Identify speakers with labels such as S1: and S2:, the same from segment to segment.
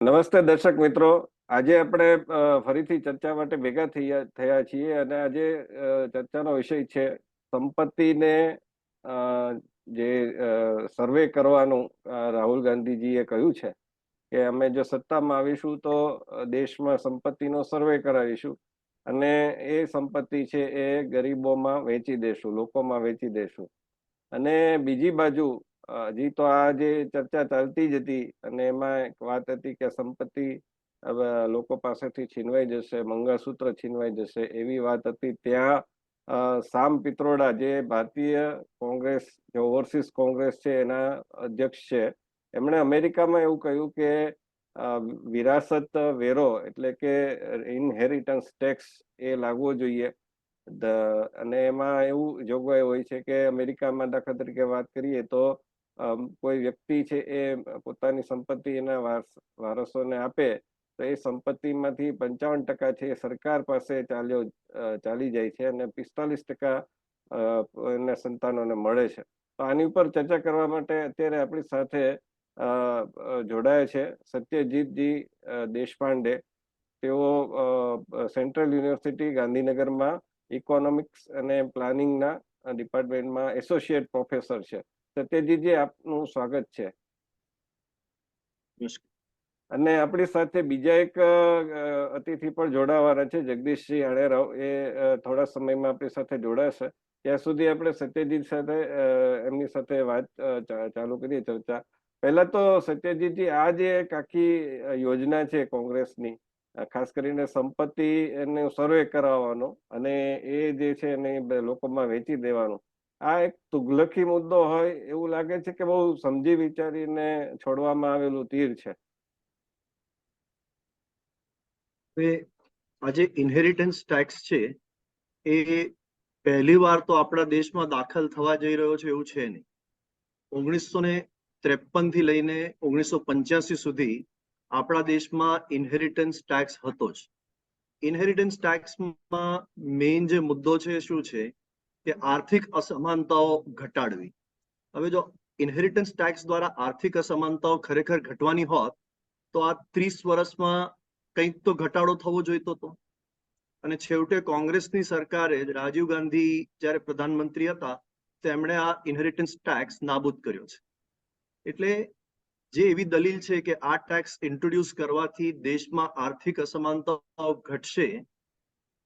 S1: નમસ્તે દર્શક મિત્રો. આજે આપણે ફરીથી ચર્ચા માટે ભેગા થયા છીએ અને આજે ચર્ચાનો વિષય છે સંપત્તિને જે સર્વે કરવાનું રાહુલ ગાંધીજીએ કહ્યું છે કે અમે જો સત્તામાં આવીશું તો દેશમાં સંપત્તિનો સર્વે કરાવીશું અને એ સંપત્તિ છે એ ગરીબોમાં વેચી દેશું, લોકોમાં વેચી દેશું. અને બીજી બાજુ હજી તો આ જે ચર્ચા ચાલતી જ હતી અને એમાં એક વાત હતી કે સંપત્તિ હવે લોકો પાસેથી છીનવાઈ જશે, મંગળસૂત્ર છીનવાઈ જશે એવી વાત હતી. ત્યાં સામ પિત્રોડા જે ભારતીય કોંગ્રેસ, જે ઓવરસીઝ કોંગ્રેસ છે એના અધ્યક્ષ છે, એમણે અમેરિકામાં એવું કહ્યું કે વિરાસત વેરો એટલે કે ઇનહેરિટન્સ ટેક્સ એ લાગવો જોઈએ. અને એમાં એવું જોગવાઈ હોય છે કે અમેરિકામાં દાખલા તરીકે વાત કરીએ તો કોઈ વ્યક્તિ છે એ પોતાની સંપત્તિ એના વારસ, વારસોને આપે, તો એ સંપત્તિમાંથી પંચાવન ટકા છે એ સરકાર પાસે ચાલ્યો ચાલી જાય છે અને પિસ્તાલીસ ટકા એના સંતાનોને મળે છે. તો આની ઉપર ચર્ચા કરવા માટે અત્યારે આપણી સાથે જોડાયા છે સત્યજીતજી દેશપાંડે. તેઓ સેન્ટ્રલ યુનિવર્સિટી ગાંધીનગરમાં ઇકોનોમિક્સ અને પ્લાનિંગના ડિપાર્ટમેન્ટમાં એસોસિએટ પ્રોફેસર છે. સત્યજીતજી આપનું સ્વાગત છે. અને આપણી સાથે બીજા એક અતિથિ પણ જોડાવાના છે જગદીશજી અણેરાવ એ થોડા સમયમાં આપણી સાથે જોડાશે. ત્યાં સુધી આપણે સત્યજીત સાથે એમની સાથે વાત ચાલુ કરીએ ચર્ચા. પહેલા તો સત્યજીતજી આ જે એક આખી યોજના છે કોંગ્રેસની ખાસ કરીને સંપત્તિ એને સર્વે કરાવવાનો અને એ જે છે એને લોકોમાં વેચી દેવાનો આ એક તુગલકી મુદ્દો હોય એવું લાગે છે કે બહુ સમજી વિચારીને છોડવામાં આવેલું તીર છે.
S2: આ જે ટેક્સ છે, એ પહેલી વાર તો આપણા દેશમાં દાખલ થવા જઈ રહ્યો છે એવું છે નહીં. ઓગણીસો ને ત્રેપનથી લઈને ઓગણીસો પંચ્યાસી સુધી આપણા દેશમાં ઇનહેરિટન્સ ટેક્સ હતો જ. ઇનહેરિટન્સ ટેક્સમાં મેઇન જે મુદ્દો છે શું છે? કે આર્થિક અસમાનતાઓ ઘટાડવી. હવે જો ઇનહેરિટન્સ ટેક્સ દ્વારા આર્થિક અસમાનતાઓ ખરેખર ઘટવાની હોત, તો આ ત્રીસ વર્ષમાં કંઈક તો ઘટાડો થવો જોઈતો હતો અને છેવટે કોંગ્રેસની સરકારે રાજીવ ગાંધી જ્યારે પ્રધાનમંત્રી હતા, તેમણે આ ઇનહેરિટન્સ ટેક્સ નાબૂદ કર્યો છે. એટલે જે એવી દલીલ છે કે આ ટેક્સ ઇન્ટ્રોડ્યુસ કરવાથી દેશમાં આર્થિક અસમાનતાઓ ઘટશે,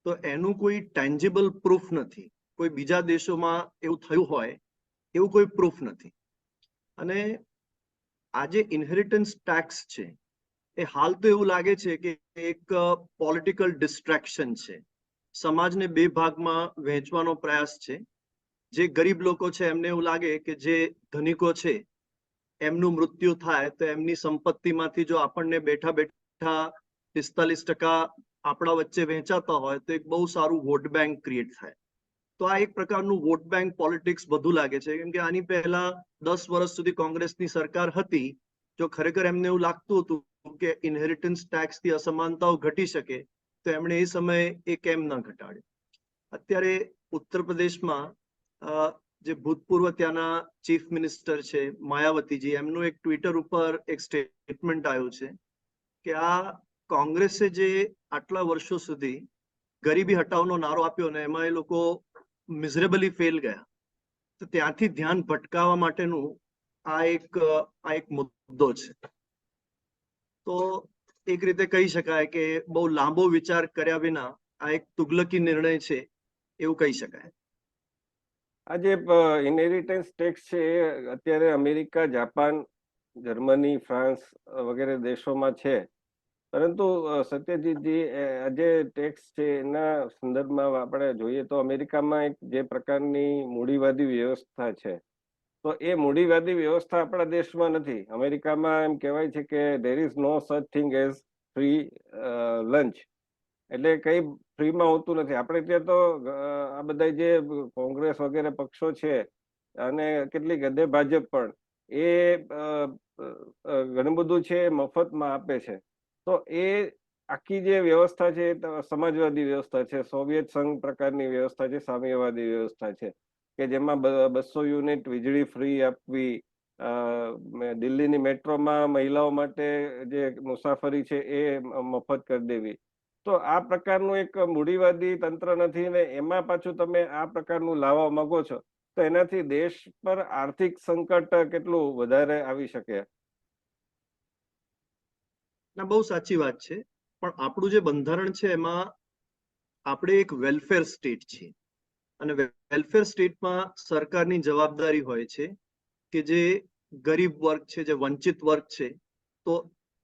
S2: તો એનું કોઈ ટેન્જિબલ પ્રૂફ નથી. કોઈ બીજા દેશોમાં એવું થયું હોય, એવું કોઈ પ્રૂફ નથી. અને આ જે ઇનહેરિટન્સ ટેક્સ છે, એ હાલ તો એવું લાગે છે કે એક પોલિટિકલ ડિસ્ટ્રેક્શન છે. સમાજને બે ભાગમાં વહેંચવાનો પ્રયાસ છે. જે ગરીબ લોકો છે, એમને એવું લાગે કે જે ધનિકો છે, એમનું મૃત્યુ થાય તો એમની સંપત્તિમાંથી જો આપણને બેઠા બેઠા પિસ્તાલીસ ટકા આપણા વચ્ચે વહેંચાતા હોય તો એક બહુ સારું વોટ બેંક ક્રિએટ થાય. તો આ એક પ્રકારનું વોટ બેંક પોલિટિક્સ બધું લાગે છે. કેમ કે આની પહેલા દસ વર્ષ સુધી કોંગ્રેસની સરકાર હતી, જો ખરેખર એમને એવું લાગતું હતું કે ઇનહેરિટન્સ ટેક્સથી અસમાનતાઓ ઘટી શકે, તો એમણે એ સમયે એ કેમ ન ઘટાડ્યું? અત્યારે ઉત્તર પ્રદેશમાં જે ભૂતપૂર્વ ત્યાંના ચીફ મિનિસ્ટર છે, માયાવતીજી, એમનું એક ટ્વિટર ઉપર એક સ્ટેટમેન્ટ આવ્યું છે કે આ કોંગ્રેસે જે આટલા વર્ષો સુધી ગરીબી હટાવનો નારો આપ્યો ને, એમાં એ લોકો મિઝરેબલી ફેલ ગયા. તો ત્યાંથી ધ્યાન ભટકાવવા માટેનું આ એક આ એક મુદ્દો છે. તો એક રીતે કહી શકાય કે બહુ લાંબો વિચાર કર્યા વિના આ એક તુગલકી નિર્ણય છે એવું કહી શકાય.
S1: આ જે ઇનહેરિટન્સ ટેક્સ છે અત્યારે અમેરિકા, જાપાન, જર્મની, ફ્રાન્સ વગેરે દેશોમાં છે. પરંતુ સત્યજીતજી એ આ જે ટેક્સ છે એના સંદર્ભમાં આપણે જોઈએ તો અમેરિકામાં એક જે પ્રકારની મૂડીવાદી વ્યવસ્થા છે. તો એ મૂડીવાદી વ્યવસ્થા આપણા દેશમાં નથી. અમેરિકામાં એમ કહેવાય છે કે દેર ઇઝ નો સચ થિંગ એઝ ફ્રી લંચ એટલે કઈ ફ્રીમાં હોતું નથી. આપણે ત્યાં તો આ બધા જે કોંગ્રેસ વગેરે પક્ષો છે અને કેટલી ગદે ભાજપ પણ, એ ઘણું બધું છે મફતમાં આપે છે. તો એ આખી જે વ્યવસ્થા છે સમાજવાદી વ્યવસ્થા છે, સોવિયત સંઘ પ્રકારની વ્યવસ્થા છે, સામ્યવાદી વ્યવસ્થા છે, કે જેમાં બસો યુનિટ વીજળી ફ્રી આપવી દિલ્હીની મેટ્રોમાં મહિલાઓ માટે જે મુસાફરી છે, એ મફત કરી દેવી. તો આ પ્રકારનું એક મૂડીવાદી તંત્ર નથી ને એમાં પાછું તમે આ પ્રકારનું લાવવા માંગો છો, તો એનાથી દેશ પર આર્થિક સંકટ કેટલું વધારે આવી શકે?
S2: ના, બહુ સાચી વાત છે. પણ આપણું જે બંધારણ છે એમાં આપણે એક વેલફેર સ્ટેટ છીએ. અને વેલફેર સ્ટેટમાં સરકારની જવાબદારી હોય છે કે જે ગરીબ વર્ગ છે, જે વંચિત વર્ગ છે, તો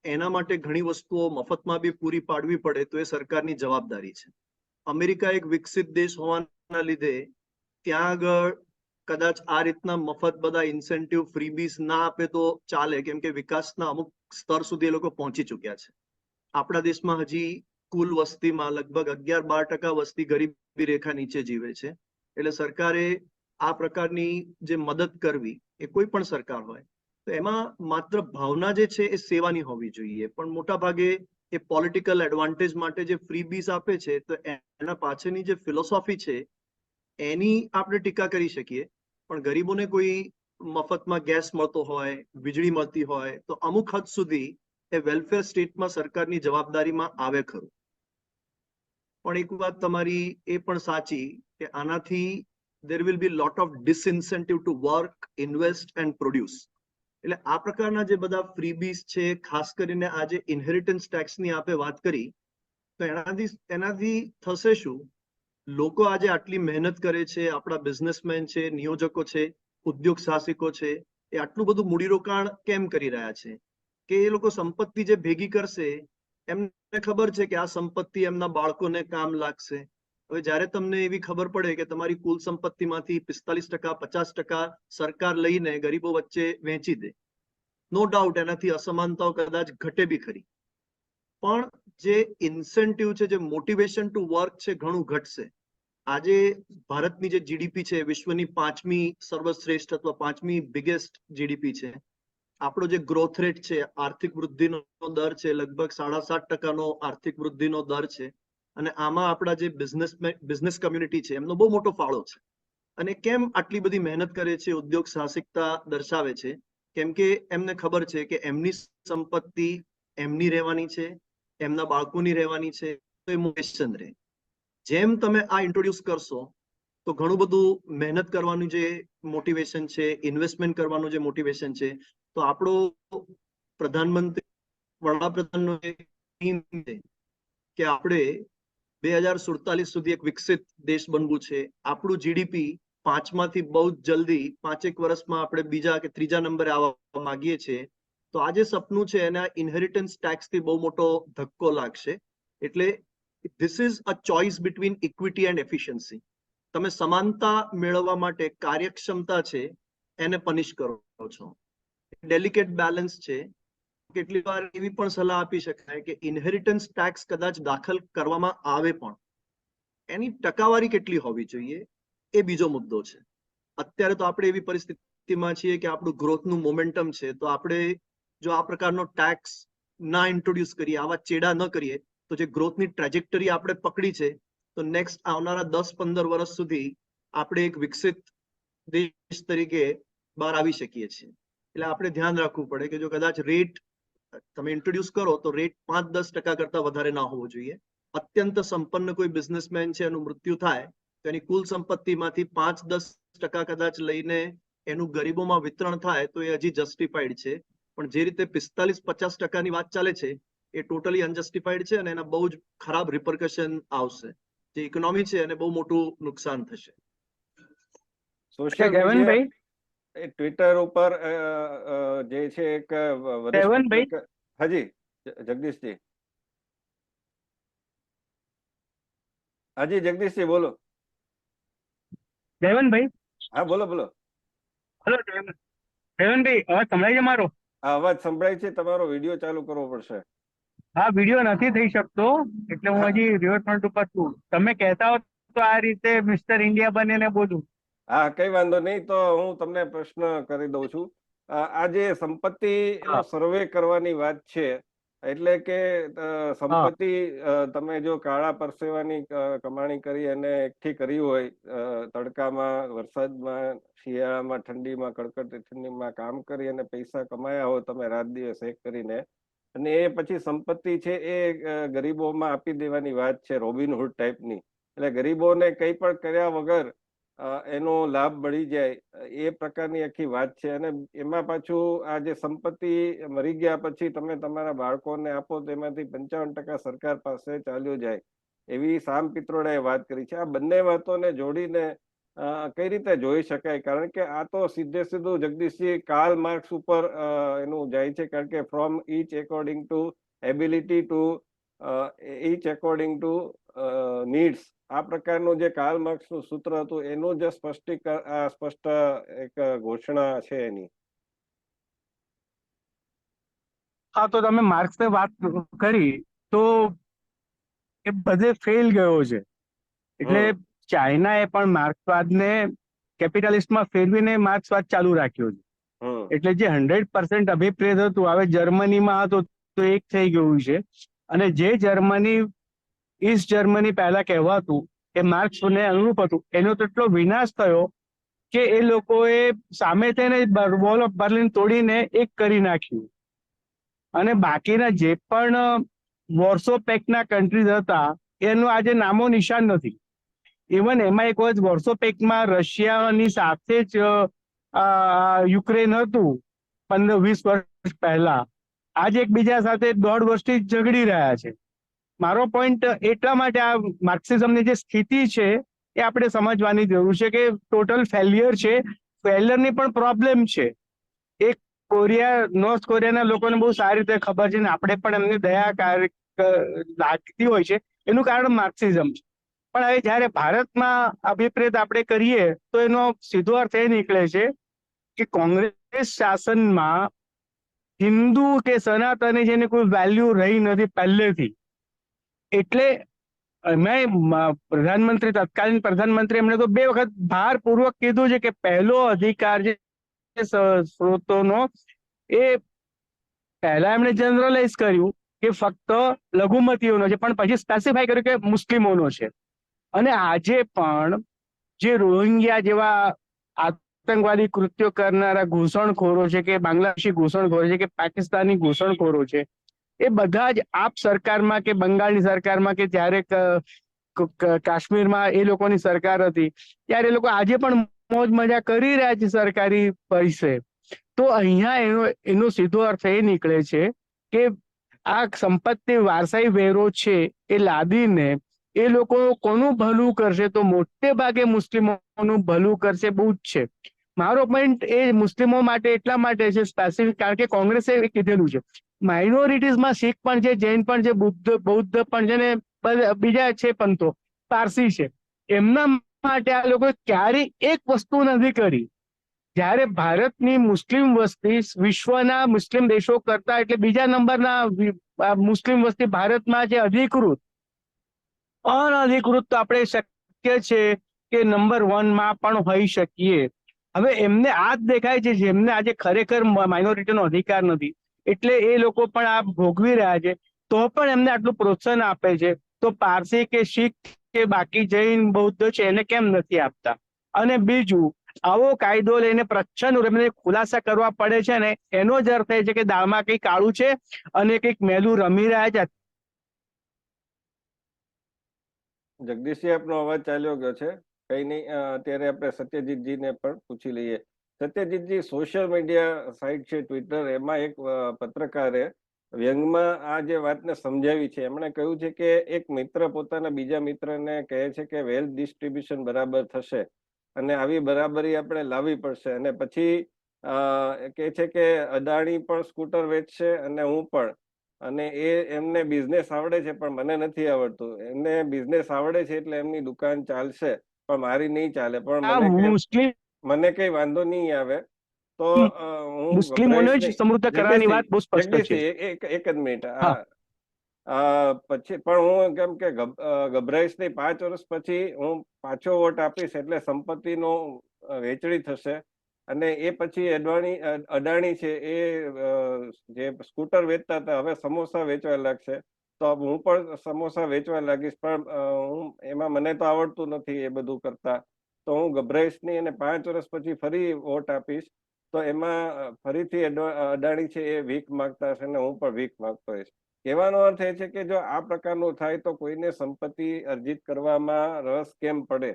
S2: એના માટે ઘણી વસ્તુઓ મફતમાં બી પૂરી પાડવી પડે તો એ સરકારની જવાબદારી છે. અમેરિકા એક વિકસિત દેશ હોવાના લીધે ત્યાં આગળ કદાચ આ રીતના મફત બધા ઇન્સેન્ટિવ ફ્રીબીસ ના આપે તો ચાલે, કેમ કે વિકાસના અમુક સ્તર સુધી એ લોકો પહોંચી ચુક્યા છે. આપણા દેશમાં હજી કુલ વસ્તીમાં લગભગ અગિયાર બાર ટકા વસ્તી ગરીબી રેખા નીચે જીવે છે. એટલે સરકારે આ પ્રકારની જે મદદ કરવી એ કોઈ પણ સરકાર હોય, તો એમાં માત્ર ભાવના જે છે એ સેવાની હોવી જોઈએ. પણ મોટા ભાગે એ પોલિટિકલ એડવાન્ટેજ માટે જે ફ્રી બીસ આપે છે, તો એના પાછળની જે ફિલોસોફી છે, એની આપણે ટીકા કરી શકીએ. પણ ગરીબોને કોઈ મફતમાં ગેસ મળતો હોય, વીજળી મળતી હોય, તો અમુક હદ સુધી એ વેલફેર સ્ટેટમાં સરકારની જવાબદારીમાં આવે ખરું. પણ એક વાત તમારી એ પણ સાચી કે આનાથી there will be lot of disincentive to work invest and produce એટલે આ પ્રકારના જે બધા ફ્રીબીસ છે, ખાસ કરીને આ જે ઇનહેરિટન્સ ટેક્સની આપે વાત કરી, તો એનાથી એનાથી થશે શું? લોકો આજે આટલી મહેનત કરે છે, આપણા બિઝનેસમેન છે, નિયોજકો છે ઉદ્યોગ સાહસિકો છે, એ આટલું બધું મૂડીરોકાણ કેમ કરી રહ્યા છે? કે એ લોકો સંપત્તિ જે ભેગી કરશે, એમને ખબર છે કે આ સંપત્તિ એમના બાળકોને કામ લાગશે. હવે જ્યારે તમને એવી ખબર પડે કે તમારી કુલ સંપત્તિમાંથી પિસ્તાલીસ ટકા, પચાસ ટકા સરકાર લઈને ગરીબો વચ્ચે વહેંચી દે, નો ડાઉટ એનાથી અસમાનતાઓ કદાચ ઘટે બી ખરી. પણ જે ઇન્સેન્ટિવ છે, જે મોટિવેશન ટુ વર્ક છે, ઘણું ઘટશે. આજે ભારતની જે જીડીપી છે વિશ્વની પાંચમી સર્વશ્રેષ્ઠ અથવા પાંચમી બિગેસ્ટ જીડીપી છે. આપણો જે ગ્રોથ રેટ છે, આર્થિક વૃદ્ધિનો દર છે, લગભગ સાડા સાત ટકાનો આર્થિક વૃદ્ધિનો દર છે. અને આમાં આપણા જે બિઝનેસ બિઝનેસ કમ્યુનિટી છે, એમનો બહુ મોટો ફાળો છે. અને કેમ આટલી બધી મહેનત કરે છે, ઉદ્યોગ સાહસિકતા દર્શાવે છે? કેમ કે એમને ખબર છે કે એમની સંપત્તિ એમની રહેવાની છે, એમના બાળકોની રહેવાની છે, તો એ રહે. જેમ તમે આ ઇન્ટ્રોડ્યુસ કરશો, તો ઘણું બધું મહેનત કરવાનું જે મોટિવેશન છે ઇન્વેસ્ટમેન્ટ કરવાનું જે મોટિવેશન છે, તો આપણો પ્રધાનમંત્રી, વડાપ્રધાનનો કે આપણે બે હજાર સુડતાલીસ સુધી એક વિકસિત દેશ બનવું છે. આપણું જીડીપી પાંચમાંથી બહુ જલ્દી, પાંચેક વર્ષમાં આપણે બીજા કે ત્રીજા નંબરે આવવા માંગીએ છીએ. તો આ જે સપનું છે, એના ઇનહેરિટન્સ ટેક્સથી બહુ મોટો ધક્કો લાગશે. એટલે this is a choice between equity and efficiency તમે સમાનતા મેળવવા માટે કાર્યક્ષમતા છે, એને પનિશ કરો છો. ડેલિકેટ બેલેન્સ છે. કેટલી વાર એવી પણ સલાહ આપી શકાય કે ઇનહેરિટન્સ ટેક્સ કદાચ દાખલ કરવામાં આવે પણ. એની ટકાવારી કેટલી હોવી જોઈએ, એ બીજો મુદ્દો છે. અત્યારે તો આપણે એવી પરિસ્થિતિમાં છીએ કે આપણું ગ્રોથનું મોમેન્ટમ છે, તો આપણે જો આ પ્રકારનો ટેક્સ ના ઇન્ટ્રોડ્યુસ કરીએ, આવા ચેડા ન કરીએ તો જે ગ્રોથની ટ્રેજેક્ટરી આપણે પકડી છે, તો નેક્સ્ટ આવનારા દસ પંદર વર્ષ સુધી આપણે એક વિકસિત દેશ તરીકે બહાર આવી શકીએ છીએ. એટલે આપણે ધ્યાન રાખવું પડે કે જો કદાચ રેટ તમે ઇન્ટ્રોડ્યુસ કરો, તો રેટ પાંચ દસ ટકા કરતા વધારે ના હોવો જોઈએ. અત્યંત સંપન્ન કોઈ બિઝનેસમેન છે, એનું મૃત્યુ થાય, તો એની કુલ સંપત્તિમાંથી પાંચ દસ ટકા કદાચ લઈને એનું ગરીબોમાં વિતરણ થાય, તો એ હજી જસ્ટિફાઈડ છે. પણ જે રીતે પિસ્તાલીસ પચાસ ટકાની વાત ચાલે છે એ ટોટલી અનજસ્ટિફાઈડ છે અને એના બહુ જ ખરાબ રિપરકશન આવશે. જે ઇકોનોમી છે એને બહુ મોટું નુકસાન થશે.
S1: સોશિયલ
S3: ગગનભાઈ?
S1: એ ટ્વિટર ઉપર જે છે એક વરિષ્ઠ હાજી જગદીશજી. હાજી જગદીશજી બોલો.
S3: જયવંતભાઈ
S1: હા બોલો બોલો.
S3: હલો જયવંતભાઈ અવાજ સંભળાય છે મારો?
S1: અવાજ સંભળાય છે તમારો વીડિયો ચાલુ કરવો પડશે.
S3: હા વીડિયો નથી થઈ શકતો એટલે હું હજી રિવરફ્રન્ટ ઉપર છું. તમે કહેતા હો તો આ રીતે મિસ્ટર ઇન્ડિયા બનીને બોલું
S1: હા કઈ વાંધો નહીં તો હું તમને પ્રશ્ન કરી દઉં છું. આજે આ જે સંપત્તિનો સર્વે કરવાની વાત છે એટલે કે સંપત્તિ તમે જો કાળા પરસેવાની કમાણી કરી અને એકઠી કરી હોય તડકામાં વરસાદમાં શિયાળામાં ઠંડીમાં કડકડતી ઠંડીમાં કામ કરી અને પૈસા કમાયા હો તમે રાત દિવસ એક કરીને અને એ પછી સંપત્તિ છે એ ગરીબોમાં આપી દેવાની વાત છે રોબિનહુડ ટાઈપની. એટલે ગરીબોને કંઈ પણ કર્યા વગર એનો લાભ મળી જાય, એ પ્રકારની આખી વાત છે. અને એમાં પાછું આ જે સંપત્તિ મરી ગયા પછી તમે તમારા બાળકોને આપો તો એમાંથી પંચાવન ટકા સરકાર પાસે ચાલ્યો જાય. એવી સામ પિત્રોડાએ વાત કરી છે. આ બંને વાતોને જોડીને કઈ રીતે જોઈ શકાય? કારણ કે આ તો સીધે સીધું જગદીશજી કાર્લ માર્ક્સ ઉપર એનું જાય છે. કારણ કે from each according to ability to each according to needs આ પ્રકારનું જે કાર્લ માર્ક્સનું સૂત્ર હતું એનું જ સ્પષ્ટીકરણ સ્પષ્ટ એક ઘોષણા છે એની.
S3: હા તો તમે માર્ક્સની વાત કરી તો એ બધે ફેલ ગયો છે. એટલે. ચાઇનાએ પણ માર્ક્સવાદને કેપિટલિસ્ટમાં ફેરવીને માર્ક્સવાદ ચાલુ રાખ્યો છે. એટલે જે હંડ્રેડ પર્સન્ટ અભિપ્રેત હતું હવે જર્મનીમાં હતો તો એક થઈ ગયું છે. અને જે જર્મની ઈસ્ટ જર્મની પહેલા કહેવાતું એ માર્ક્સને અનુરૂપ હતું એનો તો એટલો વિનાશ થયો કે એ લોકોએ સામે થઈને વોલ ઓફ બર્લિન તોડીને એક કરી નાખ્યું. અને બાકીના જે પણ વોર્સો પેકના કન્ટ્રીઝ હતા એનું આજે નામો નિશાન નથી. ઇવન એમાં એક વખત વર્ષો પેકમાં રશિયાની સાથે જ યુક્રેન હતું, પંદર, વીસ વર્ષ પહેલા. આજે એકબીજા સાથે દોઢ વર્ષથી ઝઘડી રહ્યા છે. મારો પોઈન્ટ એટલા માટે આ માર્ક્સિઝમની જે સ્થિતિ છે, એ આપણે સમજવાની જરૂર છે કે ટોટલ ફેલિયર છે. ફેલિયરની પણ પ્રોબ્લેમ છે. એક કોરિયા નોર્થ કોરિયાના લોકોને બહુ સારી રીતે ખબર છે ને, આપણે પણ એમને દયા લાગતી હોય છે. એનું કારણ માર્ક્સિઝમ છે. પણ હવે જ્યારે ભારતમાં અભિપ્રેત આપણે કરીએ, તો એનો સીધો અર્થ એ નીકળે છે કે કોંગ્રેસ શાસનમાં હિન્દુ કે સનાતની જેને કોઈ વેલ્યુ રહી નથી પહેલેથી, એટલે મેં, પ્રધાનમંત્રી, તત્કાલીન પ્રધાનમંત્રી એમણે તો બે વખત ભારપૂર્વક કીધું છે કે પહેલો અધિકાર જે સ્ત્રોતોનો, એ પહેલા એમણે જનરલાઇઝ કર્યું કે ફક્ત લઘુમતીઓનો છે, પણ પછી સ્પેસિફાઈ કર્યું કે મુસ્લિમોનો છે. અને આજે પણ જે રોહિંગ્યા જેવા આતંકવાદી કૃત્યો કરનારા ઘૂસણખોરો છે કે બાંગ્લાદેશી ઘૂસણખોરો છે કે પાકિસ્તાની ઘૂસણખોરો છે, એ બધા જ આપ સરકારમાં કે બંગાળની સરકારમાં કે ક- કાશ્મીરમાં એ લોકોની સરકાર હતી, ત્યારે એ લોકો આજે પણ મોજ મજા કરી રહ્યા છે સરકારી પૈસે. તો અહીંયા એનો એનો સીધો અર્થ એ નીકળે છે કે આ સંપત્તિ વારસાઈ વેરો છે એ લાદીને એ લોકો કોનું ભલું કરશે? તો મોટે ભાગે મુસ્લિમોનું ભલું કરશે, બહુ જ છે. મારો પોઈન્ટ એ મુસ્લિમો માટે એટલા માટે છે સ્પેસિફિક કારણ કે કોંગ્રેસે કીધેલું છે. માઇનોરિટીઝમાં શીખ પણ છે, જૈન પણ છે, બુદ્ધ, બૌદ્ધ પણ છે ને બીજા છે પંથો. પારસી છે. એમના માટે આ લોકો ક્યારેય એક વસ્તુ નથી કરી. જ્યારે ભારતની મુસ્લિમ વસ્તી વિશ્વના મુસ્લિમ દેશો કરતા, એટલે બીજા નંબરના મુસ્લિમ વસ્તી ભારતમાં છે અધિકૃત. અનઅધિકૃત તો આપણે શક્ય છે કે નંબર વનમાં પણ હોઈ શકીએ. હવે એમને આ જ દેખાય છે, જેમને આજે ખરેખર માઇનોરિટીનો અધિકાર નથી. એટલે એ લોકો પણ આ ભોગવી રહ્યા છે. તો પણ એમને આટલું પ્રોત્સાહન આપે છે. તો પારસી કે શીખ કે બાકી જૈન, બૌદ્ધ છે, એને કેમ નથી આપતા? અને બીજું, આવો કાયદો લઈને પ્રચ્છન્ન રમીને ખુલાસા કરવા પડે છે ને, એનો જ અર્થ એ છે કે દાળમાં કંઈક કાળું છે અને કંઈક મેલું રમી રહ્યા છે
S1: જગદીશજી આપનો અવાજ ચાલ્યો ગયો છે. કઈ નહીં અત્યારે આપણે સત્યજીતજીને પણ પૂછી લઈએ. સત્યજીતજી સોશિયલ મીડિયા સાઇટ છે ટ્વિટર એમાં એક પત્રકારે વ્યંગમાં આ જે વાતને સમજાવી છે. એમણે કહ્યું છે કે એક મિત્ર પોતાના બીજા મિત્રને કહે છે કે વેલ્થ ડિસ્ટ્રીબ્યુશન બરાબર થશે અને આવી બરાબરી આપણે લાવવી પડશે. અને પછી કહે છે કે અદાણી પણ સ્કૂટર વેચશે અને હું પણ. અને એ એમને બિઝનેસ આવડે છે પણ મને નથી આવડતું. એમને બિઝનેસ આવડે છે એટલે એમની દુકાન ચાલશે પણ મારી નહીં ચાલે પણ મને કઈ મને કઈ વાંધો નહીં આવે. તો હું
S3: મુસ્લિમોને જ સમૃદ્ધ કરવાની વાત બહુ સ્પષ્ટ છે.
S1: એક એક જ મિનિટ.
S3: હા.
S1: પછી પણ હું કેમ કે ગભરાઈશ નહીં. પાંચ વર્ષ પછી હું પાછો વોટ આપીશ એટલે સંપત્તિનો વેચડી થશે. અને એ પછી અડવાણી અડાણી છે એ જે સ્કૂટર વેચતા હતા, હવે સમોસા વેચવા લાગશે તો હું પણ સમોસા વેચવા લાગીશ, પણ હું, એમાં મને તો આવડતું નથી એ બધું કરતા. તો હું ગભરાઈશ નહીં અને પાંચ વર્ષ પછી ફરી વોટ આપીશ. તો એમાં ફરીથી અડાણી છે એ વીક માંગતા હશે અને હું પણ વીક માંગતો હોઈશ કહેવાનો અર્થ એ છે કે જો આ પ્રકારનું થાય તો કોઈને સંપત્તિ અર્જિત કરવામાં રસ કેમ પડે?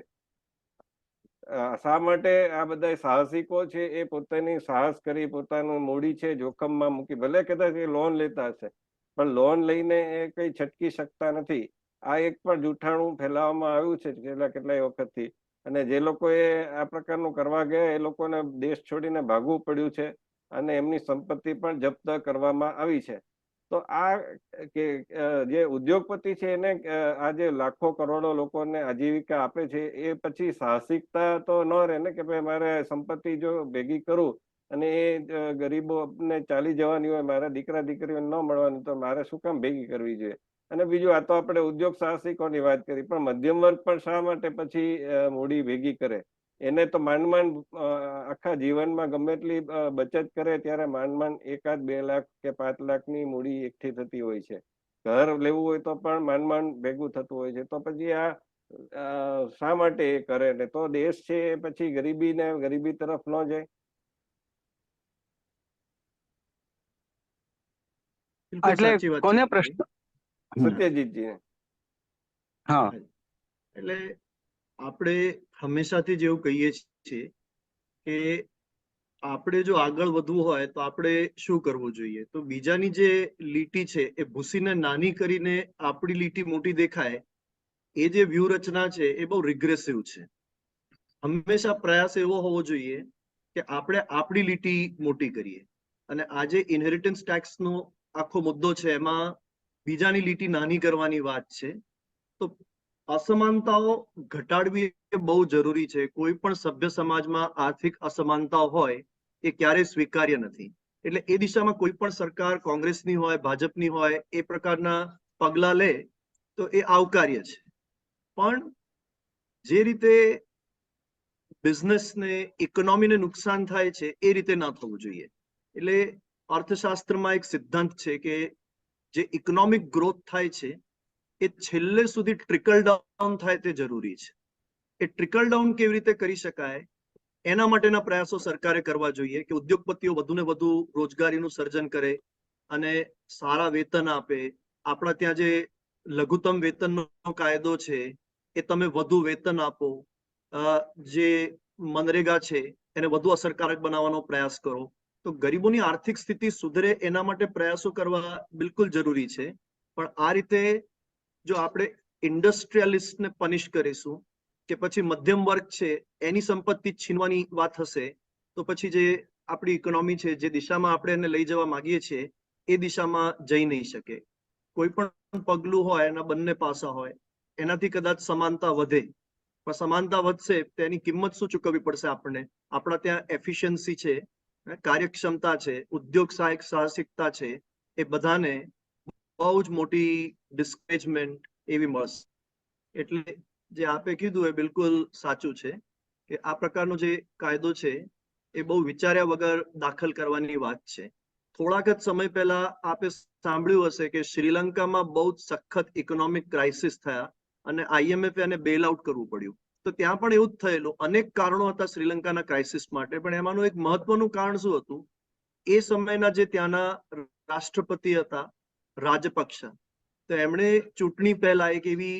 S1: શા માટે આ બધા સાહસિકો છે એ પોતાની સાહસ કરી પોતાનું મૂડી છે જોખમમાં મૂકી, ભલે કદાચ એ લોન લેતા હશે, પણ લોન લઈને એ કઈ છટકી શકતા નથી. આ એક પણ જૂઠાણું ફેલાવવામાં આવ્યું છે છેલ્લા કેટલાય વખતથી. અને જે લોકોએ આ પ્રકારનું કરવા ગયા, એ લોકોને દેશ છોડીને ભાગવું પડ્યું છે અને એમની સંપત્તિ પણ જપ્ત કરવામાં આવી છે. તો આ કે જે ઉદ્યોગપતિ છે એને આ લાખો કરોડો લોકોને આજીવિકા આપે છે, એ પછી સાહસિકતા તો ન રહે ને કે ભાઈ મારે સંપત્તિ જો ભેગી કરું અને એ ગરીબો ગરીબોને ચાલી જવાની હોય, મારા દીકરા દીકરીઓને ન મળવાની તો મારે શું કામ ભેગી કરવી જોઈએ? અને બીજું, આ તો આપણે ઉદ્યોગ સાહસિકોની વાત કરી, પણ મધ્યમ વર્ગ પણ શા માટે પછી મૂડી ભેગી કરે? એને તો માંડ માંડ આખા જીવનમાં ગમે એટલી બચત કરે ત્યારે માંડ માંડ એકાદ બે લાખ કે પાંચ લાખની મૂડી એકઠી થતી હોય છે. ઘર લેવું હોય તો પણ માંડ માંડ ભેગું થતું હોય છે. તો પછી આ શા માટે એ કરે? ને તો દેશ છે એ પછી ગરીબી ને ગરીબી તરફ ન જાય.
S3: એટલે કોને પ્રશ્ન
S1: સત્યજીતજી
S3: હા.
S2: એટલે આપણે હંમેશાથી જ એવું કહીએ છીએ કે આપણે જો આગળ વધવું હોય તો આપણે શું કરવું જોઈએ? તો બીજાની જે લીટી છે એ ભૂસીને નાની કરીને આપણી લીટી મોટી દેખાય, એ જે વ્યૂહરચના છે એ બહુ રિગ્રેસિવ છે. હંમેશા પ્રયાસ એવો હોવો જોઈએ કે આપણે આપણી લીટી મોટી કરીએ. અને આજે ઇનહેરિટન્સ ટેક્સનો આખો મુદ્દો છે એમાં બીજાની લીટી નાની કરવાની વાત છે. તો અસમાનતાઓ ઘટાડવી એ બહુ જરૂરી છે. કોઈ પણ સભ્ય સમાજમાં આર્થિક અસમાનતાઓ હોય એ ક્યારેય સ્વીકાર્ય નથી. એટલે એ દિશામાં કોઈ પણ સરકાર કોંગ્રેસની હોય, ભાજપની હોય, એ પ્રકારના પગલા લે તો એ આવકાર્ય છે. પણ જે રીતે બિઝનેસને, ઇકોનોમીને નુકસાન થાય છે એ રીતે ના થવું જોઈએ. એટલે અર્થશાસ્ત્રમાં એક સિદ્ધાંત છે કે જે ઇકોનોમિક ગ્રોથ થાય છે એ છેલ્લે સુધી ટ્રિકલ ડાઉન થાય તે જરૂરી છે. એ ટ્રિકલ ડાઉન કેવી રીતે કરી શકાય? એના માટેના પ્રયાસો સરકારે કરવા જોઈએ કે ઉદ્યોગપતિઓ વધુને વધુ રોજગારીનું સર્જન કરે અને સારા વેતન આપે. આપણા ત્યાં જે લઘુત્તમ વેતનનો કાયદો છે, એ તમે વધુ વેતન આપો. જે મનરેગા છે, એને વધુ અસરકારક બનાવવાનો પ્રયાસ કરો. તો ગરીબોની આર્થિક સ્થિતિ સુધરે એના માટે પ્રયાસો કરવા બિલકુલ જરૂરી છે. પણ આ રીતે જો આપણે ઇન્ડસ્ટ્રીયલિસ્ટને પનિશ કરીશું, કે પછી મધ્યમ વર્ગ છે, એની સંપત્તિ છીનવાની વાત હશે, તો પછી જે આપણી ઇકોનોમી છે, જે દિશામાં આપણે એને લઈ જવા માંગીએ છીએ, એ દિશામાં જઈ નહીં શકે. કોઈ પણ પગલું હોય, એના બંને પાસા હોય, એનાથી કદાચ સમાનતા વધે. પણ સમાનતા વધશે તો એની કિંમત શું ચૂકવવી પડશે આપણને? આપણા ત્યાં એફિશિયન્સી છે કાર્યક્ષમતા છે, ઉદ્યોગ સહાયક સાહસિકતા છે, એ બધાને બહુ જ મોટી ડિસ્કરેજમેન્ટ એવી મળશે. એટલે જે આપે કીધું એ બિલકુલ સાચું છે કે આ પ્રકારનો જે કાયદો છે એ બહુ વિચાર્યા વગર દાખલ કરવાની વાત છે. થોડાક જ સમય પહેલા આપે સાંભળ્યું હશે કે શ્રીલંકામાં બહુ જ સખત ઇકોનોમિક ક્રાઇસિસ થયા અને આઈએમએફ એને બેલ આઉટ કરવું પડ્યું. તો ત્યાં પણ એવું જ થયેલું. અનેક કારણો હતા શ્રીલંકાના ક્રાઇસિસ માટે, પણ એમાંનું એક મહત્વનું કારણ શું હતું? એ સમયના જે ત્યાંના રાષ્ટ્રપતિ હતા રાજપક્ષ. તો એમણે ચૂંટણી પહેલા એક એવી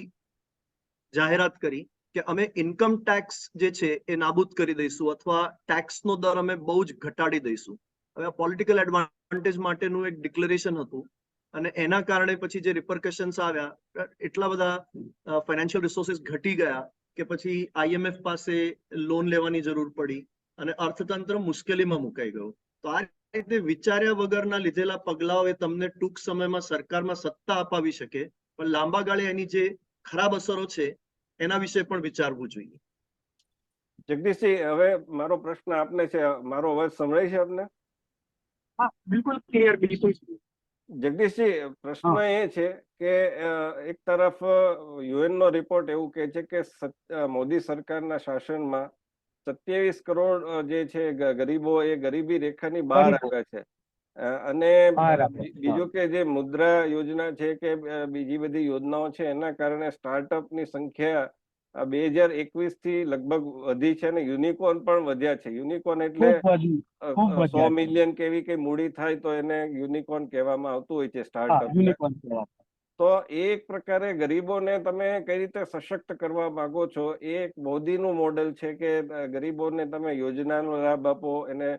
S2: જાહેરાત કરી કે અમે ઇન્કમ ટેક્સ જે છે એ નાબૂદ કરી દઈશું અથવા ટેક્સનો દર અમે બહુ જ ઘટાડી દઈશું. હવે પોલિટિકલ એડવાન્ટેજ માટેનું એક ડિક્લેરેશન હતું અને એના કારણે પછી જે રિપરકશન્સ આવ્યા, એટલા બધા ફાઇનાન્શિયલ રિસોર્સિસ ઘટી ગયા કે પછી આઈએમએફ પાસે લોન લેવાની જરૂર પડી અને અર્થતંત્ર મુશ્કેલીમાં મુકાઈ ગયું. તો આ રીતે વિચાર્યા વગરના લીધેલા પગલાઓ એ તમને ટૂંક સમયમાં સરકારમાં સત્તા અપાવી શકે પણ લાંબા ગાળે એની જે ખરાબ અસરો છે એના વિશે પણ વિચારવું જોઈએ.
S1: જગદીશજી હવે મારો પ્રશ્ન આપને છે મારો અવાજ સંભળાય છે આપને?
S3: હા બિલકુલ ક્લિયર બિલકુલ
S1: જગદીશજી પ્રશ્ન એ છે કે એક તરફ યુએન નો રિપોર્ટ એવું કહે છે કે મોદી સરકારના શાસનમાં સત્યાવીસ કરોડ જે છે ગરીબો એ ગરીબી રેખાની બહાર આવે છે. અને બીજું કે જે મુદ્રા યોજના છે કે બીજી બધી યોજનાઓ છે એના કારણે સ્ટાર્ટઅપની સંખ્યા બે હજાર એકવીસથી લગભગ વધી છે અને યુનિકોર્ન પણ વધ્યા છે. યુનિકોર્ન એટલે સો મિલિયન કેવી કે મૂડી થાય તો એને યુનિકોર્ન કહેવામાં આવતું હોય છે સ્ટાર્ટઅપ. તો એક પ્રકારે ગરીબોને તમે કઈ રીતે સશક્ત કરવા માંગો છો? એ એક મોદીનું મોડેલ છે કે ગરીબોને તમે યોજનાનો લાભ આપો, એને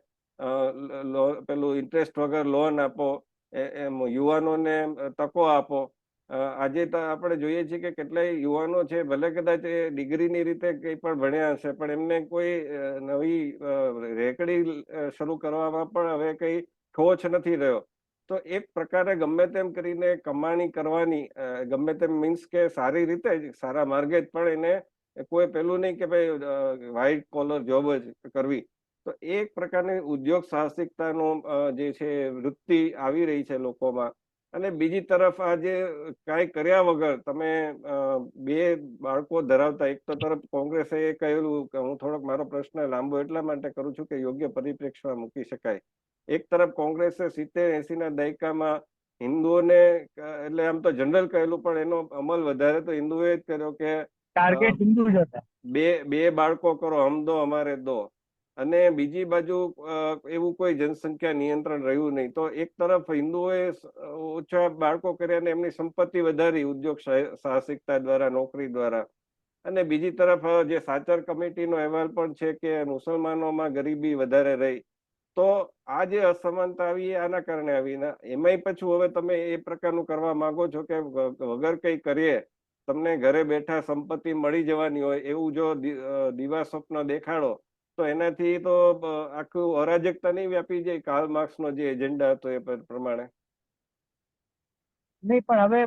S1: પેલું ઇન્ટરેસ્ટ વગર લોન આપો એમ યુવાનોને તકો આપો. આજે આપણે જોઈએ છીએ કે કેટલાય યુવાનો છે, ભલે કદાચ એ ડિગ્રીની રીતે કંઈ પણ ભણ્યા હશે, પણ એમને કોઈ નવી રેકડી શરૂ કરવામાં પણ હવે કંઈ ખોચ નથી રહ્યો. તો એક પ્રકારે ગમે તેમ કરીને કમાણી કરવાની ગમે તેમ મીન્સ કે સારી રીતે સારા માર્ગે જ પણ એને કોઈ પેલું નહીં કે ભાઈ વ્હાઇટ કોલર જોબ જ કરવી. તો એક પ્રકારની ઉદ્યોગ સાહસિકતાનો જે છે વૃત્તિ આવી રહી છે લોકોમાં. અને બીજી તરફ આ જે કાંઈ કર્યા વગર તમે બે બાળકો ધરાવતા, એક તો તરફ કોંગ્રેસે એ કહેલું કે હું થોડોક મારો પ્રશ્ન લાંબો એટલા માટે કરું છું કે યોગ્ય પરિપ્રેક્ષમાં મૂકી શકાય. એક તરફ કોંગ્રેસે સિત્તેર એસી ના દાયકામાં હિન્દુઓને એટલે આમ તો જનરલ કહેલું પણ એનો અમલ વધારે તો હિન્દુએ જ કર્યો કે
S3: ટાર્ગેટ હિન્દુ જ હતા.
S1: બે બે બાળકો કરો હમ દો અમારે દો. અને બીજી બાજુ એવું કોઈ જનસંખ્યા નિયંત્રણ રહ્યું નહીં. તો એક તરફ હિન્દુઓએ ઓછા બાળકો કર્યા અને એમની સંપત્તિ વધારી ઉદ્યોગ સાહસિકતા દ્વારા નોકરી દ્વારા. અને બીજી તરફ જે સાચર કમિટીનો અહેવાલ પણ છે કે મુસલમાનોમાં ગરીબી વધારે રહી. તો આ જે અસમાનતા આવી આના કારણે આવી ને, એમાંય પાછું હવે તમે એ પ્રકારનું કરવા માંગો છો કે વગર કંઈ કરીએ, તમને ઘરે બેઠા સંપત્તિ મળી જવાની હોય, એવું જો દિવા સ્વપ્ન દેખાડો, તો એનાથી તો આખું અરાજકતા નહીં વ્યાપી જાય કાર્લ માર્ક્સનો જે એજન્ડા હતો એ પ્રમાણે.
S3: નહીં, પણ હવે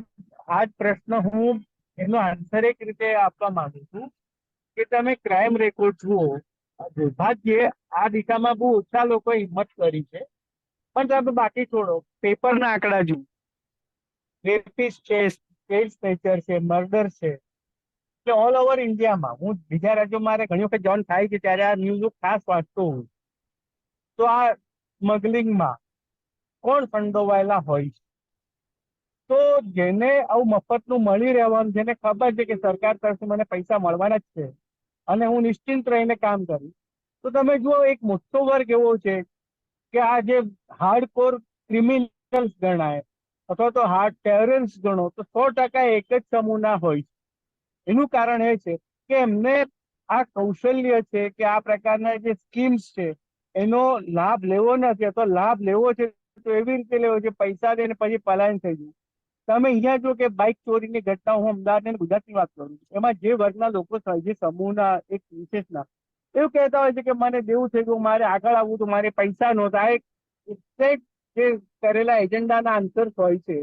S3: આ જ પ્રશ્ન હું એનો આન્સર એક રીતે આપવા માંગુ છું કે તમે ક્રાઇમ રેકોર્ડ જુઓ દુર્ભાગ્યે આ દિશામાં બહુ ઓછા લોકો હિંમત કરી છે. પણ તમે બાકી છોડો, પેપરના આંકડા જુઓ. રેપિસ્ટ છે સ્ટેટ સ્નેચર છે, મર્ડર છે. એટલે ઓલ ઓવર ઇન્ડિયામાં, હું બીજા રાજ્યો મારે ઘણી વખત જોન થાય છે, ત્યારે આ ન્યૂઝ ખાસ વાંચતો હોઉં તો આ સ્મગલિંગમાં કોણ સંડોવાયેલા હોય છે? તો જેને આવું મફતનું મળી રહેવાનું જેને ખબર છે કે સરકાર તરફથી મને પૈસા મળવાના જ છે. અને હું નિશ્ચિંત રહીને કામ કરીશ તો તમે જુઓ, એક મોટો વર્ગ એવો છે કે આ જે હાર્ડકોર ક્રિમિનલ્સ ગણાય, અથવા તો હાર્ડ ટેરન્સ ગણો, તો સો ટકા એક જ સમૂહના હોય છે. એનું કારણ એ છે કે એમને આ કૌશલ્ય છે કે આ પ્રકારના જે સ્કીમ્સ છે, એનો લાભ લેવો નથી, અથવા લાભ લેવો છે તો એવી રીતે લેવો છે, પૈસા દઈને પછી પલાયન થઈ જવું તમે અહીંયા જો કે બાઇક ચોરીની ઘટના હું અમદાવાદ અને ગુજરાતની વાત કરું છું. એમાં જે વર્ગના લોકો જે સમૂહના એક વિશેષના એવું કહેતા હોય છે કે મને દેવું છે કે મારે આગળ આવવું તો મારે પૈસા નહોતા. એક જે કરેલા એજન્ડાના આન્સર્સ હોય છે,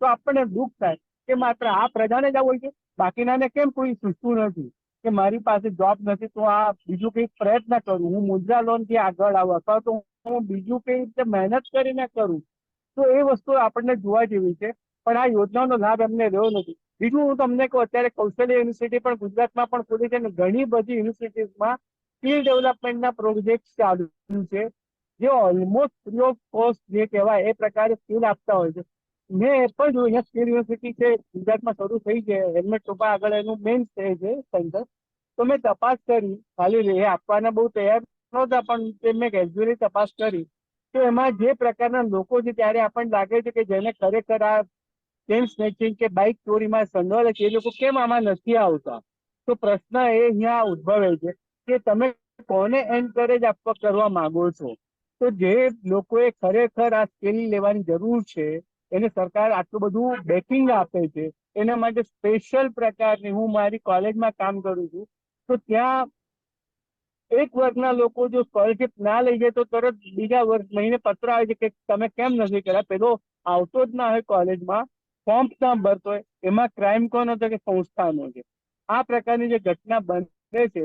S3: તો આપણને દુઃખ થાય કે માત્ર આ પ્રજાને જ આવું હોય છે? બાકીનાને કેમ કોઈ સૂચતું નથી કે મારી પાસે જોબ નથી તો આ બીજું કંઈક પ્રયત્ન કરું? હું મુદ્રા લોનથી આગળ આવું અથવા તો હું બીજું કઈ રીતે મહેનત કરીને કરું? તો એ વસ્તુ આપણને જોવા જેવી છે. પણ આ યોજનાનો લાભ એમને રહ્યો નથી. બીજું હું તમને કહું, અત્યારે કૌશલ્ય યુનિવર્સિટી પણ ગુજરાતમાં પણ ખુલી છે અને ઘણી બધી યુનિવર્સિટીઝમાં સ્કિલ ડેવલપમેન્ટના પ્રોજેક્ટ ચાલુ છે, જે ઓલમોસ્ટ ફ્રી ઓફ કોસ્ટ જે કહેવાય, એ પ્રકારે સ્કિલ આપતા હોય છે. મેં એ પણ જોયું, અહીંયા સ્કિલ યુનિવર્સિટી છે, ગુજરાતમાં શરૂ થઈ છે, હેલ્મેટ ટોપા આગળ એનું મેઇન છે સેન્ટર. તો મેં તપાસ કરી, ખાલી એ આપવાના બહુ તૈયાર નહોતા, પણ તે મેં કેઝ્યુઅલી તપાસ કરી. તો એમાં જે પ્રકારના લોકો છે, ત્યારે આપણને લાગે છે કે જેને ખરેખર આ ચેન સ્નેચિંગ કે બાઇક ચોરીમાં સંડોવાયેલા છે? એ લોકો કેમ આમાં નથી આવતા? તો પ્રશ્ન એ અહીંયા ઉદ્ભવે છે કે તમે કોને એન્કરેજ આપવા કરવા માંગો છો? તો જે લોકોએ ખરેખર આ સ્કેલ લેવાની જરૂર છે, એને સરકાર આટલું બધું બેકિંગ આપે છે, એના માટે સ્પેશિયલ પ્રકારની હું મારી કોલેજમાં કામ કરું છું, તો ત્યાં એક વર્ગના લોકો જો સ્કોલરશિપ ના લઈ જાય તો તરત બીજા વર્ષ મહિને પત્ર આવે છે કે તમે કેમ નથી કર્યા? પેલો આવતો જ ના હોય કોલેજમાં ફોર્મ ના ભરતો હોય એમાં ક્રાઇમ કોનો હતો કે સંસ્થાનો છે. આ પ્રકારની જે ઘટના બને છે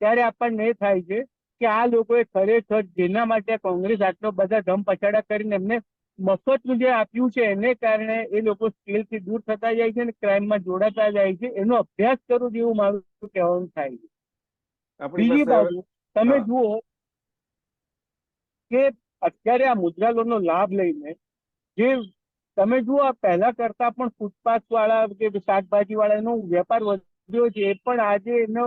S3: ત્યારે આપણને એ થાય છે કે આ લોકોએ ખરેખર જેના માટે કોંગ્રેસ આટલો બધા ધમ પછાડા કરીને એમને મફતનું જે આપ્યું છે એને કારણે એ લોકો સ્કેલથી દૂર થતા જાય છે અને ક્રાઇમમાં જોડાતા જાય છે એનો અભ્યાસ કરવો જેવું મારું કહેવાનું થાય છે. બીજી બાજુ તમે જુઓ કે અત્યારે આ મુદ્રા લોનનો લાભ લઈને જે તમે જુઓ પહેલા કરતા પણ ફૂટપાથ વાળા કે શાકભાજી વાળા એનો વેપાર વધ્યો છે. એ પણ આજે એનો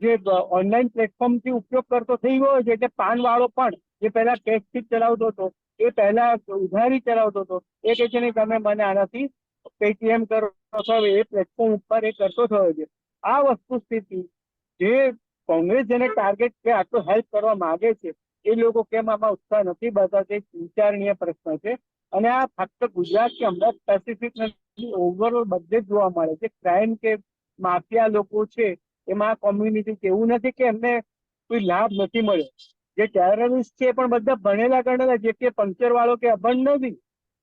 S3: જે ઓનલાઈન પ્લેટફોર્મથી ઉપયોગ કરતો થઈ ગયો છે. એટલે પાન વાળો પણ જે પહેલા કેશથી ચલાવતો હતો, એ પહેલા ઉધારી ચલાવતો હતો. એ કહે છે, નહીં, તમે મને આનાથી પેટીએમ કરો છો, એ પ્લેટફોર્મ ઉપર એ કરતો થયો છે. આ વસ્તુ સ્થિતિ જે કોંગ્રેસ જેને ટાર્ગેટ કે આટલો હેલ્પ કરવા માંગે છે. એ લોકો કેમ આમાં ઉત્સાહ નથી બતાવતા એક વિચારણીય પ્રશ્ન છે. અને આ ફક્ત ગુજરાત કે અમદાવાદ સ્પેસિફિક નથી ઓવરઓલ બધે જ જોવા મળે છે. ક્રાઇમ કે માફિયા લોકો છે, એમાં કોમ્યુનિટી એવું નથી કે એમને કોઈ લાભ નથી મળ્યો. જે ટેરરિસ્ટ છે પણ બધા ભણેલા ગણેલા, જે કે પંક્ચર વાળો કે અભણ નથી.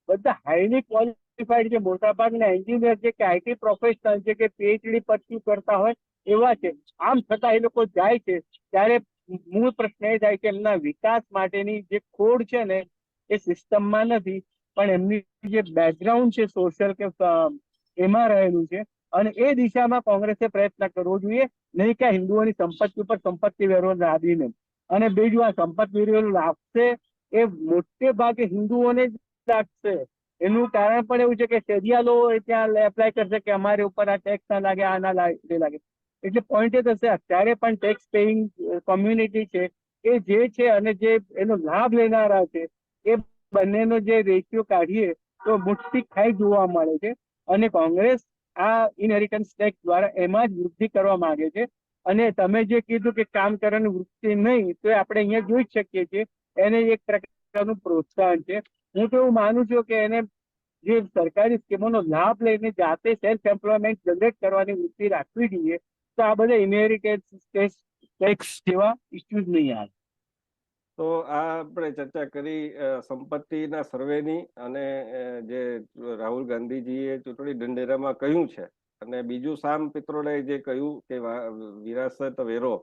S3: બધા હાઈલી ક્વોલિફાઈડ છે મોટાભાગના એન્જિનિયર છે કે આઈટી પ્રોફેશનલ છે, કે પીએચડી પરસ્યુ કરતા હોય એવા છે. આમ છતાં એ લોકો જાય છે. ત્યારે મૂળ પ્રશ્ન એ થાય કે એમના વિકાસ માટેની જે ખોડ છે ને, એ સિસ્ટમમાં નથી, પણ એમની જે બેકગ્રાઉન્ડ છે સોશિયલ કે એમાં રહેલું છે. અને એ દિશામાં કોંગ્રેસે પ્રયત્ન કરવો જોઈએ, નહીં કે હિન્દુઓની સંપત્તિ ઉપર સંપત્તિ વેરો લાદીને અને બીજું આ સંપત્તિ વેરો લાગશે એ મોટે ભાગે હિન્દુઓને જ લાગશે. એનું કારણ પણ એવું છે કે શેરિયાલો એ ત્યાં એપ્લાય કરશે કે અમારે ઉપર આ ટેક્સ ના લાગે, આ ના લાગે લાગે. એટલે પોઈન્ટ એ થશે, અત્યારે પણ ટેક્સ પેઇંગ કોમ્યુનિટી છે, એ જે છે અને જે એનો લાભ લેનારા છે, એ બંનેનો જે રેશિયો કાઢીએ, તો મુઠ્ઠી ખાઈ જોવા મળે છે. અને કોંગ્રેસ આ ઇનહેરિટન્સ ટેક્સ દ્વારા એમાં જ વૃદ્ધિ કરવા માંગે છે. અને તમે જે કીધું કે કામ કરવાની વૃત્તિ નહીં, તો આપણે અહીંયા જોઈ શકીએ છીએ. એને એક પ્રકારનું પ્રોત્સાહન છે. હું તો એવું માનું છું કે એને જે સરકારી સ્કીમોનો લાભ લઈને જાતે સેલ્ફ એમ્પ્લોયમેન્ટ જનરેટ કરવાની વૃત્તિ રાખવી જોઈએ. તો આ બધા ઇનહેરિટેન્સ ટેક્સ જેવા ઇસ્યુઝ નહીં આવે.
S1: તો આ આપણે ચર્ચા કરી સંપત્તિના સર્વેની અને જે રાહુલ ગાંધીજીએ ચૂંટણી ઢંઢેરામાં કહ્યું છે અને બીજું સામ પિત્રોડાએ જે કહ્યું કે વિરાસત વેરો,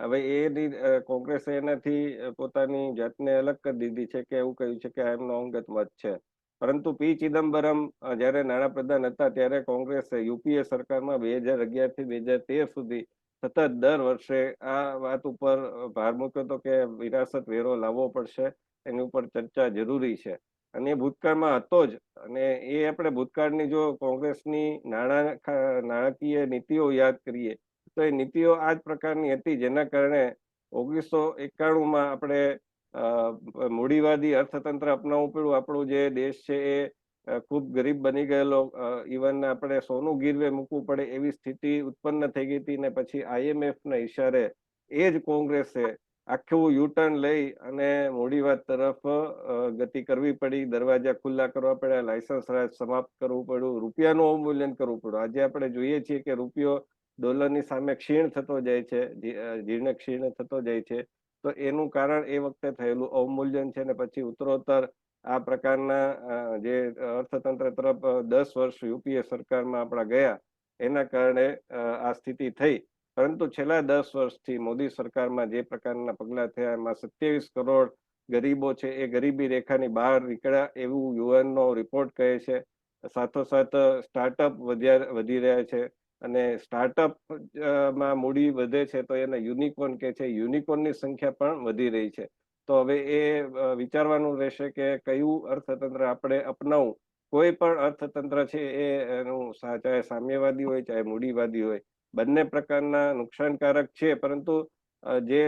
S1: હવે એની કોંગ્રેસે એનાથી પોતાની જાતને અલગ કરી દીધી છે કે એવું કહ્યું છે કે આ એમનો અંગત મત છે. પરંતુ પી ચિદમ્બરમ જ્યારે જ્યારે નાણાપ્રધાન હતા ત્યારે કોંગ્રેસે યુપીએ સરકારમાં બે હજાર અગિયારથી બે હજાર તેર સુધી સતત દર વર્ષે આ વાત ઉપર ભાર મૂક્યો હતો કે વિરાસત વેરો લાવવો પડશે, એની ઉપર ચર્ચા જરૂરી છે. અને એ ભૂતકાળમાં હતો જ. અને એ આપણે ભૂતકાળની જો કોંગ્રેસની નાણાં નાણાકીય નીતિઓ યાદ કરીએ, તો એ નીતિઓ આ જ પ્રકારની હતી જેના કારણે ઓગણીસો એકાણુંમાં આપણે મૂડીવાદી અર્થતંત્ર અપનાવવું પડ્યું આપણું જે દેશ છે એ ખૂબ ગરીબ બની ગયેલો ઇવન આપણે સોનું ગીરવે મૂકવું પડે એવી સ્થિતિ ઉત્પન્ન થઈ ગઈ હતી ને પછી IMF ના ઈશારે એ જ કોંગ્રેસે આખું યુટર્ન લઈ અને મૂડીવાદ તરફ ગતિ કરવી પડી, દરવાજા ખુલ્લા કરવા પડ્યા, લાયસન્સ રાજ સમાપ્ત કરવું પડ્યું, રૂપિયાનું અવમૂલ્યન કરવું પડ્યું. આજે આપણે જોઈએ છીએ કે રૂપિયો ડોલરની સામે ક્ષીણ થતો જાય છે જીર્ણ ક્ષીણ થતો જાય છે. તો એનું કારણ એ વખતે થયેલું અવમૂલ્યન છે ને પછી ઉત્તરોત્તર આ પ્રકારના જે અર્થતંત્ર તરફ દસ વર્ષ યુપીએ સરકારમાં આપણા ગયા, એના કારણે આ સ્થિતિ થઈ. પરંતુ છેલ્લા દસ વર્ષથી મોદી સરકારમાં જે પ્રકારના પગલાં થયા, એમાં સત્યાવીસ કરોડ ગરીબો છે, એ ગરીબી રેખાની બહાર નીકળ્યા એવું યુએનનો રિપોર્ટ કહે છે. સાથોસાથ સ્ટાર્ટઅપ વધ્યા, વધી રહ્યા છે. અને સ્ટાર્ટઅપમાં મૂડી વધે છે તો એને યુનિકોર્ન કે છે. યુનિકોર્નની સંખ્યા પણ વધી રહી છે. તો હવે એ વિચારવાનું રહેશે કે કયું અર્થતંત્ર આપણે અપનાવવું કોઈ પણ અર્થતંત્ર છે એ એનું ચાહે સામ્યવાદી હોય, ચાહે મૂડીવાદી હોય, બંને પ્રકારના નુકસાનકારક છે. પરંતુ જે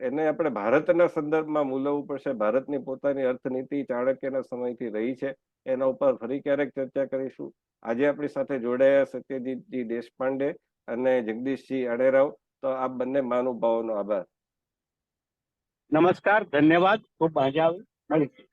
S1: એને આપણે ભારતના સંદર્ભમાં મૂલવવું પડશે. ભારતની પોતાની અર્થનીતિ ચાણક્યના સમયથી રહી છે. એના ઉપર ફરી ક્યારેક ચર્ચા કરીશું. આજે આપણી સાથે જોડાયા સત્યજીતજી દેશપાંડે અને જગદીશજી અડેરાવ તો આ બંને મહાનુભાવોનો આભાર.
S3: નમસ્કાર, ધન્યવાદ. ખૂબ મજા આવી.